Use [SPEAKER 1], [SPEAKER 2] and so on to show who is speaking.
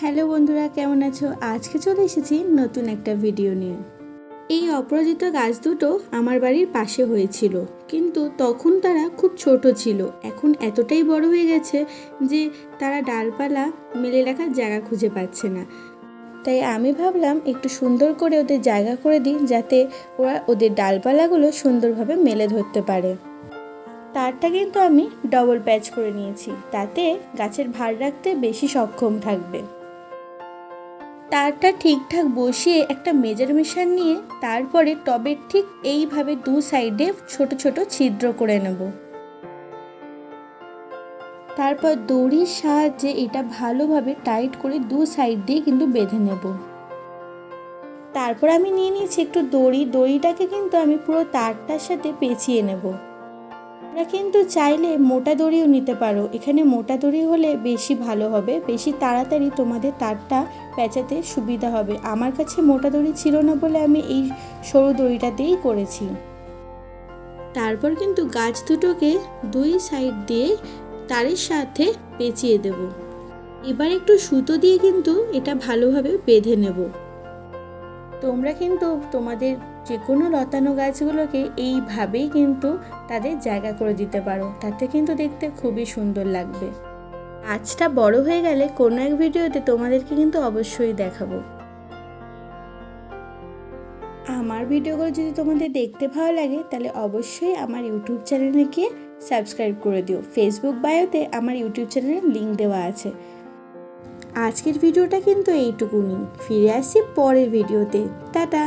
[SPEAKER 1] Hello বন্ধুরা, কেমন আছো? আজকে চলে এসেছি নতুন একটা ভিডিও নিয়ে। এই অপরাজিত গাছ দুটো আমার বাড়ির পাশে হয়েছিল, কিন্তু তখন তারা খুব ছোট ছিল। এখন এতটাই বড় হয়ে গেছে যে তারা ডালপালা মেলে রাখার জায়গা খুঁজে পাচ্ছে না। তাই আমি ভাবলাম একটু সুন্দর করে ওদের জায়গা করে দিই, যাতে ওরা ওদের ডালপালাগুলো সুন্দরভাবে মেলে ধরতে পারে। তারটা কিন্তু আমি ডবল প্যাচ করে নিয়েছি, তাতে গাছের ভার রাখতে বেশি সক্ষম থাকবে। তারটা ঠিকঠাক বসিয়ে একটা মেজারমেশান নিয়ে তারপরে টবের ঠিক এইভাবে দু সাইডে ছোট ছোট ছিদ্র করে নেব। তারপর দড়ির সাহায্যে এটা ভালোভাবে টাইট করে দু সাইড দিয়ে কিন্তু বেঁধে নেব। তারপর আমি নিয়ে নিয়েছি একটু দড়ি। দড়িটাকে কিন্তু আমি পুরো তারটার সাথে পেঁচিয়ে নেব। তোমরা কিন্তু চাইলে মোটা দড়িও নিতে পারো। এখানে মোটা দড়ি হলে বেশি ভালো হবে। বেশি তাড়াতাড়ি তোমাদের তারটা পেঁচাতে সুবিধা হবে। আমার কাছে মোটা দড়ি ছিল না বলে আমি এই সরু দড়িটাতেই করেছি। তারপর কিন্তু গাছ দুটোকে দুই সাইড দিয়ে তারের সাথে পেঁচিয়ে দেব। এবার একটু সুতো দিয়ে কিন্তু এটা ভালোভাবে বেঁধে নেব। তোমরা কিন্তু তোমাদের যে কোনো লতানো গাছগুলোকে এইভাবেই কিন্তু তাদের জায়গা করে দিতে পারো। তাতে কিন্তু দেখতে খুবই সুন্দর লাগবে। গাছটা বড় হয়ে গেলে কোনো এক ভিডিওতে তোমাদেরকে কিন্তু অবশ্যই দেখাবো। আমার ভিডিওগুলো যদি তোমাদের দেখতে ভালো লাগে, তাহলে অবশ্যই আমার ইউটিউব চ্যানেলে গিয়ে সাবস্ক্রাইব করে দিও। ফেসবুক বায়োতে আমার ইউটিউব চ্যানেলের লিঙ্ক দেওয়া আছে। আজকের ভিডিওটা কিন্তু এইটুকুনি। ফিরে আসছি পরের ভিডিওতে। টাটা!